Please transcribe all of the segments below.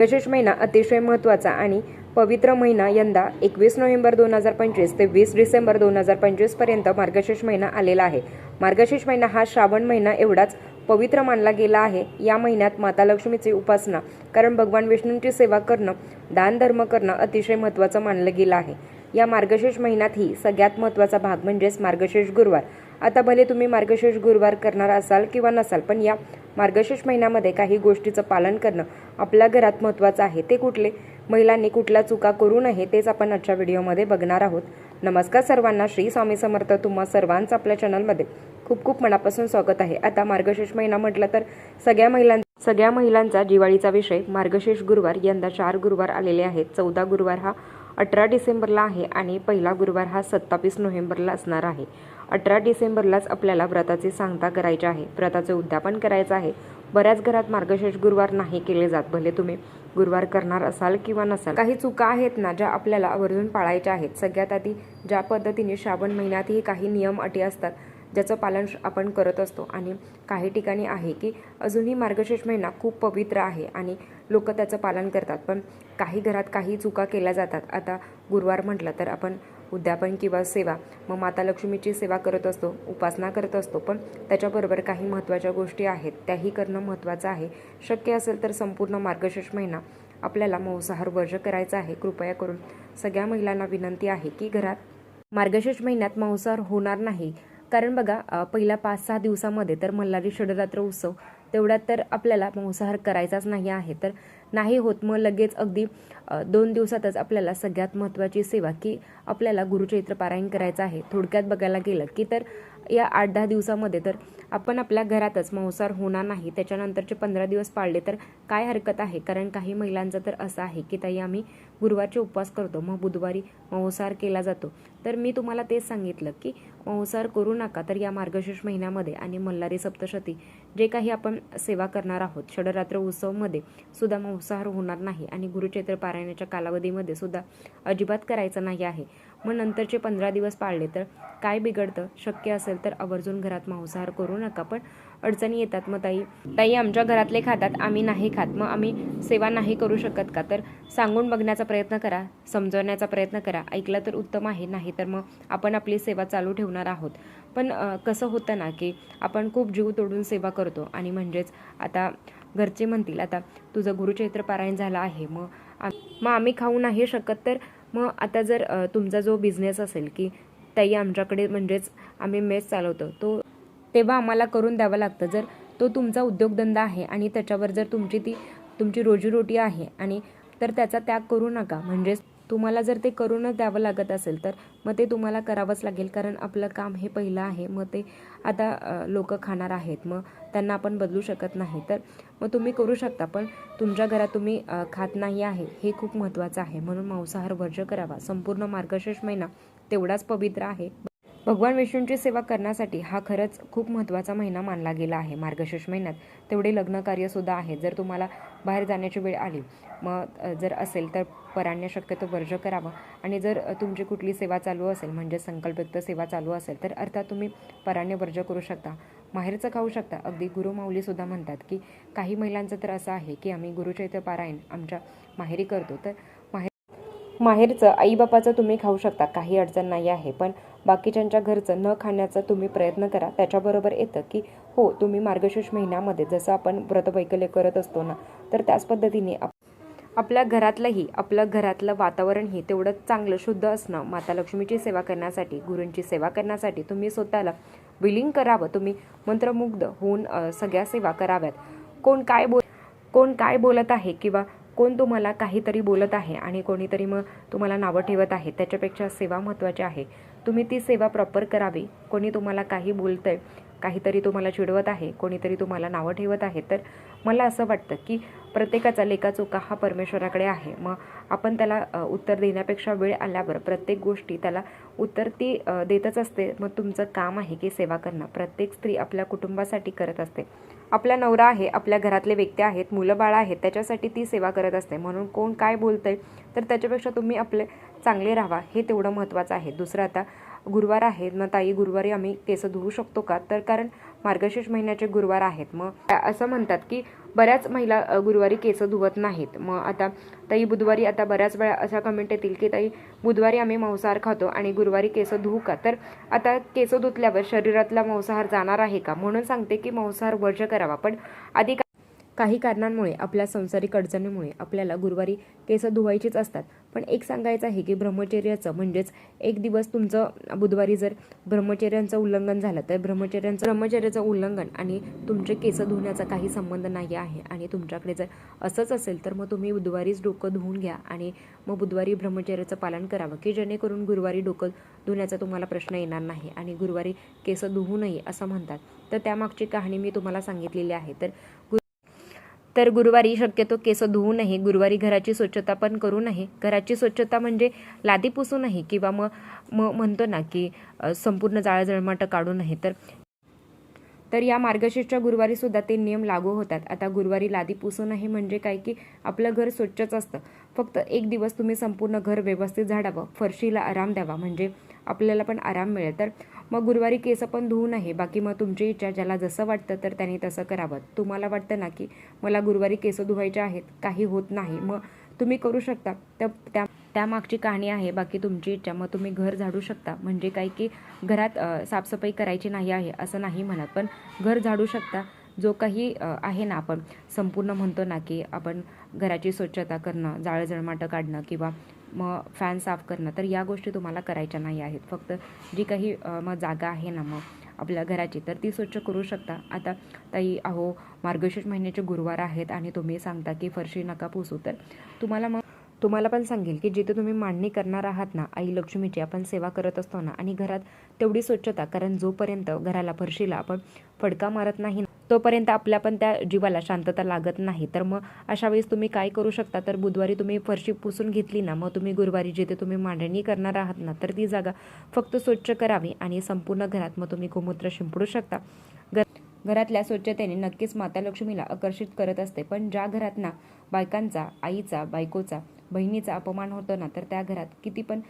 विशेष महिना अतिशय महत्त्वाचा आणि पवित्र महिना यंदा एकवीस नोव्हेंबर दोन हजार पंचवीस ते वीस डिसेंबर दोन हजार पंचवीसपर्यंत मार्गशीर्ष महिना आलेला आहे. मार्गशीर्ष महिना हा श्रावण महिना एवढाच पवित्र मानला गेला आहे. या महिन्यात माता लक्ष्मीची उपासना कारण भगवान विष्णूंची सेवा करणं दान धर्म करणं अतिशय महत्त्वाचं मानलं गेलं आहे. या मार्गशीर्ष महिन्यात ही सगळ्यात महत्त्वाचा भाग म्हणजेच मार्गशीर्ष गुरुवार. आता भले तुम्ही मार्गशीर्ष गुरुवार करणार असाल किंवा नसाल पण या मार्गशीर्ष महिन्यामध्ये काही गोष्टीचं पालन करणं आपल्या घरात महत्त्वाचं आहे. ते कुठले? महिलांनी कुठल्या चुका करू नये तेच आपण आजच्या व्हिडिओमध्ये बघणार आहोत. नमस्कार सर्वांना. श्री स्वामी समर्थ. तुम्हा सर्वांचं आपल्या चॅनलमध्ये खूप खूप मनापासून स्वागत आहे. आता मार्गशीर्ष महिना म्हटलं तर सगळ्या महिलां सगळ्या महिलांचा दिवाळीचा विषय मार्गशीर्ष गुरुवार यंदा चार गुरुवार आलेले आहेत. चौदा गुरुवार हा अठरा डिसेंबरला आहे आणि पहिला गुरुवार हा सत्तावीस नोव्हेंबरला असणार आहे. अठरा डिसेंबरलाच आपल्याला व्रताची सांगता करायची आहे. व्रताचे उद्यापन करायचं आहे. बऱ्याच घरात मार्गशीर्ष गुरुवार नाही केले जात. भले तुम्ही गुरुवार करणार असाल किंवा नसाल. काही चुका आहेत ना ज्या आपल्याला आवर्जून पाळायच्या आहेत. सगळ्यात आधी ज्या पद्धतीने श्रावण महिन्यातही काही नियम अटी असतात ज्याचं पालन श- आपण करत असतो. आणि काही ठिकाणी आहे की अजूनही मार्गशीर्ष महिना खूप पवित्र आहे आणि लोक त्याचं पालन करतात. पण काही घरात काही चुका केल्या जातात. आता गुरुवार म्हटलं तर आपण उद्यापन किंवा सेवा. मग माता लक्ष्मीची सेवा करत असतो उपासना करत असतो पण त्याच्याबरोबर काही महत्त्वाच्या गोष्टी आहेत. त्याही करणं महत्त्वाचं आहे. शक्य असेल तर संपूर्ण मार्गशीर्ष महिना आपल्याला मांसाहार वर्ज करायचा आहे. कृपया करून सगळ्या महिलांना विनंती आहे की घरात मार्गशीर्ष महिन्यात मांसाहार होणार नाही. कारण बघा पहिल्या पाच सहा दिवसामध्ये तर मल्हारी षडरात्र उत्सव तेवढ्यात तर आपल्याला मांसाहार करायचाच नाही आहे. तर नाही होत. मग लगेच अगदी दोन दिवसातच आपल्याला सगळ्यात महत्त्वाची सेवा की आपल्याला गुरुचैत्र पारायण करायचं आहे. थोडक्यात बघायला गेलं की तर या आठ दहा दिवसामध्ये तर आपण आपल्या घरातच मांसाहार होणार नाही त्याच्यानंतरचे पंधरा दिवस पाळले तर काय हरकत आहे? कारण काही महिलांचं तर असं आहे की ताई आम्ही गुरुवारचे उपवास करतो मग बुधवारी मांसाहार केला जातो. तर मी तुम्हाला तेच सांगितलं की मांसाहार करू नका तर या मार्गशीर्ष महिन्यामध्ये आणि मल्हारी सप्तशती जे काही आपण सेवा करणार आहोत षडरात्र उत्सवमध्ये सुद्धा मांसाहार होणार नाही आणि गुरुचैत्र पारायणाच्या कालावधीमध्ये सुद्धा अजिबात करायचं नाही आहे. मग नंतरचे पंधरा दिवस पाळले तर काय बिघडतं? शक्य असेल तर आवर्जून घरात मांसाहार करू नका पण अडचणी येतात मग ताई. ताई आमच्या घरातले खातात आम्ही नाही खात. मग आम्ही सेवा नाही करू शकत का? तर सांगून बघण्याचा प्रयत्न करा समजवण्याचा प्रयत्न करा. ऐकलं तर उत्तम आहे नाही तर मग आपण आपली सेवा चालू ठेवणार आहोत. पण कसं होतं ना की आपण खूप जीव तोडून सेवा करतो आणि म्हणजेच आता घरचे म्हणतील आता तुझं गुरुचैत्र पारायण झालं आहे मग मग आम्ही खाऊ नाही शकत तर मग आता जर तुमचा जो बिझनेस असेल की ताई आमच्याकडे म्हणजेच आम्ही मेस चालवतो तो तेव्हा आम्हाला करून द्यावं लागतं. जर तो तुमचा उद्योगधंदा आहे आणि त्याच्यावर जर तुमची ती तुमची रोजीरोटी आहे आणि तर त्याचा त्याग करू नका. म्हणजेच तुम्हाला जर ते करूनच द्यावं लागत असेल तर मग ते तुम्हाला करावंच लागेल कारण आपलं काम हे पहिलं आहे. मग ते आता लोक खाणार आहेत. मग त्यांना आपण बदलू शकत नाही. तर मग तुम्ही करू शकता पण तुमच्या घरात तुम्ही खात नाही आहे हे खूप महत्त्वाचं आहे. म्हणून मांसाहार वर्ज करावा. संपूर्ण मार्गशीर्ष महिना तेवढाच पवित्र आहे. भगवान विष्णूंची सेवा करण्यासाठी हा खरंच खूप महत्त्वाचा महिना मानला गेला आहे. मार्गशीर्ष महिन्यात तेवढे लग्न कार्यसुद्धा आहे जर तुम्हाला बाहेर जाण्याची वेळ आली मग जर असेल तर पराण्य शक्यतो वर्ज करावं. आणि जर तुमची कुठली सेवा चालू असेल म्हणजे संकल्पयुक्त सेवा चालू असेल तर अर्थात तुम्ही पराण्य वर्ज करू शकता. माहेरचं खाऊ शकता. अगदी गुरुमाऊलीसुद्धा म्हणतात की काही महिलांचं तर असं आहे की आम्ही गुरुचैत्र पारायण आमच्या माहेरी करतो. तर माहेरचं आईबापाचं तुम्ही खाऊ शकता काही अडचण नाही आहे. पण बाकीच्यांच्या घरचं न खाण्याचा तुम्ही प्रयत्न करा. त्याच्याबरोबर येतं की हो तुम्ही मार्गशीर्ष महिन्यामध्ये जसं आपण व्रतवैकल्य करत असतो ना तर त्याच पद्धतीने आप आपल्या घरातलंही आपलं घरातलं वातावरणही तेवढं चांगलं शुद्ध असणं माता लक्ष्मीची सेवा करण्यासाठी गुरूंची सेवा करण्यासाठी तुम्ही स्वतःला विलीन करावं. तुम्ही मंत्रमुग्ध होऊन सगळ्या सेवा कराव्यात. कोण काय बोल कोण काय बोलत आहे किंवा कोण तुम्हाला काहीतरी बोलत आहे आणि कोणीतरी मग तुम्हाला नावं ठेवत आहे त्याच्यापेक्षा सेवा महत्त्वाची आहे. तुम्ही ती सेवा प्रॉपर करावी. कोणी तुम्हाला काही बोलतंय काहीतरी तुम्हाला चिडवत आहे कोणीतरी तुम्हाला नावं ठेवत आहे तर मला असं वाटतं की प्रत्येकाचा लेखाचोका हा परमेश्वराकडे आहे. मग आपण त्याला उत्तर देण्यापेक्षा वेळ आल्यावर प्रत्येक गोष्टी त्याला उत्तर ती देतच असते. मग तुमचं काम आहे की सेवा करणं. प्रत्येक स्त्री आपल्या कुटुंबासाठी करत असते. आपला नवरा आहे आपल्या घरातले व्यक्ती आहेत मुलं बाळ आहेत त्याच्यासाठी ती सेवा करत असते. म्हणून कोण काय बोलतंय तर त्याच्यापेक्षा तुम्ही आपले चांगले राहा. हे तेवढं महत्त्वाचं आहे. दुसरं आता गुरुवार आहे. मग ताई गुरुवारी आम्ही केस धुवू शकतो का? तर कारण मार्गशीर्ष महिन्याचे गुरुवार आहेत. मग असं म्हणतात की बऱ्याच महिला गुरुवारी केस धुवत नाहीत. मग आता ताई बुधवारी आता बऱ्याच वेळा अशा कमेंट येतील की ताई बुधवारी आम्ही मांसाहार खातो आणि गुरुवारी केस धुवू का? तर आता केस धुतल्यावर शरीरातला मांसाहार जाणार आहे का? म्हणून सांगते की मांसाहार वर्ज करावा. पण आधी का- काही कारणांमुळे आपल्या संसारिक अडचणीमुळे आपल्याला गुरुवारी केस धुवायचीच असतात. पण एक सांगायचं आहे की ब्रह्मचर्याचं म्हणजेच एक दिवस तुमचं बुधवारी जर ब्रह्मचर्यांचं उल्लंघन झालं तर ब्रह्मचर्यांचं ब्रह्मचर्याचं उल्लंघन आणि तुमचे केस धुण्याचा काही संबंध नाही आहे आणि तुमच्याकडे जर असंच असेल तर मग तुम्ही बुधवारीच डोकं धुवून घ्या आणि मग बुधवारी ब्रह्मचर्याचं पालन करावं की जेणेकरून गुरुवारी डोकं धुण्याचा तुम्हाला प्रश्न येणार नाही आणि गुरुवारी केस धुवू नये असं म्हणतात. तर त्यामागची कहाणी मी तुम्हाला सांगितलेली आहे. तर गु- तर गुरुवारी शक्यतो केस धुवू नये. गुरुवारी घराची स्वच्छता पण करू नये. घराची स्वच्छता म्हणजे लादी पुसू नये किंवा मग मग म्हणतो ना की संपूर्ण जाळजळमाटं काढू नये. तर तर या मार्गशीर्षच्या गुरुवारी सुद्धा ते नियम लागू होतात. आता गुरुवारी लादी पुसू नये म्हणजे काय? की आपलं घर स्वच्छच असतं. फक्त एक दिवस तुम्ही संपूर्ण घर व्यवस्थित झाडावं. फरशीला आराम द्यावा. म्हणजे आपल्याला पण आराम मिळेल. तर मग गुरुवारी केस पण धुवू नये बाकी मग तुमची इच्छा ज्याला जसं वाटतं तर त्यांनी तसं करावं. तुम्हाला वाटतं ना की मला गुरुवारी केस धुवायचे आहेत काही होत नाही. मग तुम्ही करू शकता. तर त्या त्यामागची कहाणी आहे बाकी तुमची इच्छा. मग तुम्ही घर झाडू शकता. म्हणजे काय की घरात साफसफाई करायची नाही आहे असं नाही म्हणत. पण घर झाडू शकता. जो काही आहे ना आपण संपूर्ण म्हणतो ना की आपण घराची स्वच्छता करणं जाळं जळमाटं काढणं किंवा मग फॅन साफ करणं तर या गोष्टी तुम्हाला करायच्या नाही आहेत. फक्त जी काही मग जागा आहे ना मग आपल्या घराची तर ती स्वच्छ करू शकता. आता ताई अहो मार्गशीर्ष महिन्याचे गुरुवार आहेत आणि तुम्ही सांगता की फरशी नका पुसू. तर तुम्हाला मग तुम्हाला पण सांगेल की जिथे तुम्ही मांडणी करणार आहात ना आई लक्ष्मीची आपण सेवा करत असतो ना आणि घरात तेवढी स्वच्छता कारण जोपर्यंत घराला फरशीला आपण फडका मारत नाही तोपर्यंत आपल्या पण त्या जीवाला शांतता लागत नाही. तर मग अशा वेळेस तुम्ही काय करू शकता? तर बुधवारी तुम्ही फरशी पुसून घेतली ना मग तुम्ही गुरुवारी जिथे तुम्ही मांडणी करणार आहात ना तर ती जागा फक्त स्वच्छ करावी आणि संपूर्ण घरात मग तुम्ही गोमूत्र शिंपडू शकता. घर घरातल्या स्वच्छतेने नक्कीच माता लक्ष्मीला आकर्षित करत असते. पण ज्या घरात ना बायकांचा आईचा बायकोचा बहिणीचा अपमान होतो ना तर त्या घरात किती पण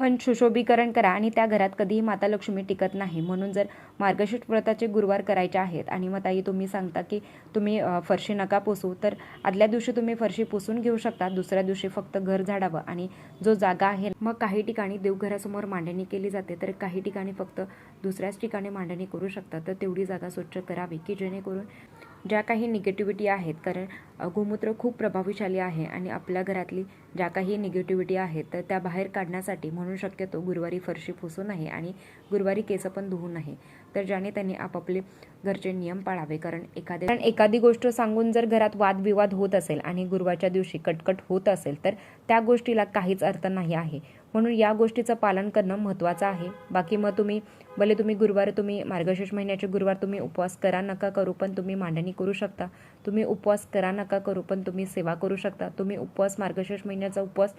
पण सुशोभीकरण करा आणि त्या घरात कधीही माता लक्ष्मी टिकत नाही. म्हणून जर मार्गशीर्ष व्रताचे गुरुवार करायचे आहेत आणि मग ताई तुम्ही सांगता की तुम्ही फरशी नका पुसू तर आदल्या दिवशी तुम्ही फरशी पुसून घेऊ शकता. दुसऱ्या दिवशी फक्त घर झाडावं आणि जो जागा आहे मग काही ठिकाणी देवघरासमोर मांडणी केली जाते तर काही ठिकाणी फक्त दुसऱ्याच ठिकाणी मांडणी करू शकता. तर तेवढी जागा स्वच्छ करावी की जेणेकरून ज्या काही निगेटिव्हिटी आहेत कारण गोमूत्र खूप प्रभावशाली आहे आणि आपल्या घरातली ज्या काही निगेटिव्हिटी आहेत तर त्या बाहेर काढण्यासाठी म्हणून शक्यतो गुरुवारी फरशी पुसू नये आणि गुरुवारी केस पण धुवू नये. तर ज्याने त्यांनी आपापले घरचे नियम पाळावे कारण एखादे कारण एखादी गोष्ट सांगून जर घरात वादविवाद होत असेल आणि गुरुवारच्या दिवशी कटकट होत असेल तर त्या गोष्टीला काहीच अर्थ नाही आहे. म्हणून या गोष्टीचं पालन करणं महत्त्वाचं आहे. बाकी मग तुम्ही भले तुम्ही गुरुवार तुम्ही मार्गशीर्ष महिन्याचे गुरुवार तुम्ही उपवास करा नका करू पण तुम्ही मांडणी करू शकता. तुम्ही उपवास करा नका करू पण तुम्ही सेवा करू शकता. तुम्ही उपवास मार्गशीर्ष महिन्याचा उपवास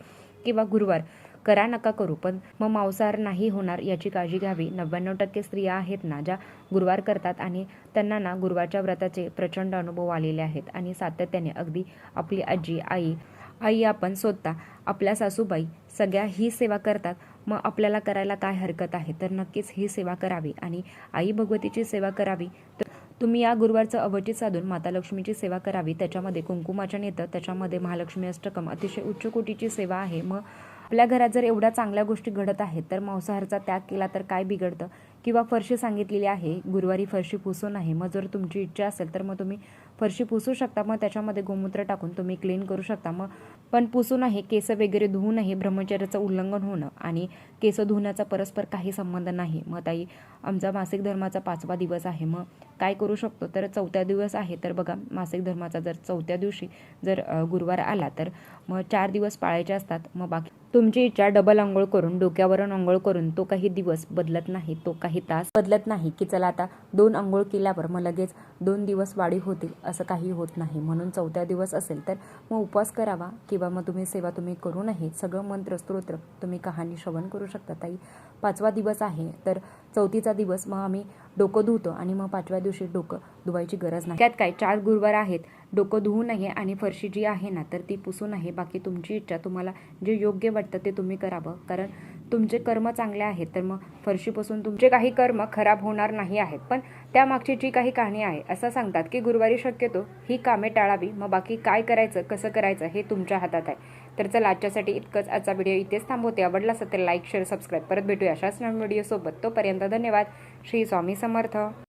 किंवा गुरुवार करा नका करू पण मग मांसाहार नाही होणार याची काळजी घ्यावी. नव्याण्णव टक्के स्त्रिया आहेत ना ज्या गुरुवार करतात आणि त्यांना ना गुरुवारच्या व्रताचे प्रचंड अनुभव आलेले आहेत. आणि सातत्याने अगदी आपली आजी आई आई आपण स्वतः आपल्या सासूबाई सगळ्या ही सेवा करतात. मग आपल्याला करायला काय हरकत आहे? तर नक्कीच ही सेवा करावी. आणि आई भगवतीची सेवा करावी. तर तुम्ही या गुरुवारचं अवचित साधून माता लक्ष्मीची सेवा करावी. त्याच्यामध्ये कुंकुमाचन येतं. त्याच्यामध्ये महालक्ष्मी अष्टकम अतिशय उच्च कोटीची सेवा आहे. मग आपल्या घरात जर एवढ्या चांगल्या गोष्टी घडत आहेत तर मांसाहारचा त्याग केला तर काय बिघडतं? किंवा फरशी सांगितलेली आहे गुरुवारी फरशी पुसू नाही मग जर तुमची इच्छा असेल तर मग तुम्ही फरशी पुसू शकता मग त्याच्यामध्ये गोमूत्र टाकून तुम्ही क्लीन करू शकता. मग पण पुसू आहे केस वगैरे धुवू नये ब्रह्मचर्याचं उल्लंघन होणं आणि केस धुण्याचा परस्पर काही संबंध नाही. मग ताई आमचा मासिक धर्माचा पाचवा दिवस आहे. मग काय करू शकतो? तर चौथ्या दिवस आहे. तर बघा मासिक धर्माचा जर चौथ्या दिवशी जर गुरुवार आला तर मग चार दिवस पाळायचे असतात. मग बाकी तुमची इच्छा डबल आंघोळ करून डोक्यावरून आंघोळ करून तो काही दिवस बदलत नाही तो काही तास बदलत नाही की चला आता दोन आंघोळ केल्यावर मग लगेच दोन दिवस वाढी होतील असं काही होत नाही. म्हणून चौथ्या दिवस असेल तर मग उपवास करावा किंवा मग तुम्ही सेवा तुम्ही करू नये. सगळं मंत्र स्तोत्र तुम्ही कहाणी श्रवण करू शकता. ताई पाचवा दिवस आहे तर चौथीचा दिवस मग आम्ही डोकं धुतो आणि मग पाचव्या दिवशी डोकं धुवायची गरज नाही. त्यात काय? चार गुरुवार आहेत. डोकं धुवू नये आणि फरशी जी आहे ना तर ती पुसू नये. बाकी तुमची इच्छा तुम्हाला जे योग्य वाटतं ते तुम्ही करावं. कारण तुमचे कर्म चांगले आहेत तर मग फरशीपासून तुमचे काही कर्म खराब होणार नाही आहेत. पण त्यामागची जी काही कहाणी आहे असं सांगतात की गुरुवारी शक्यतो ही कामे टाळावी. मग बाकी काय करायचं कसं करायचं हे तुमच्या हातात आहे. तर चला आजच्यासाठी इतकंच. आजचा व्हिडिओ इथेच थांबवते. आवडला असेल तर लाईक शेअर सबस्क्राईब. परत भेटूया अशाच नवीन व्हिडिओसोबत. तोपर्यंत धन्यवाद. श्री स्वामी समर्थ.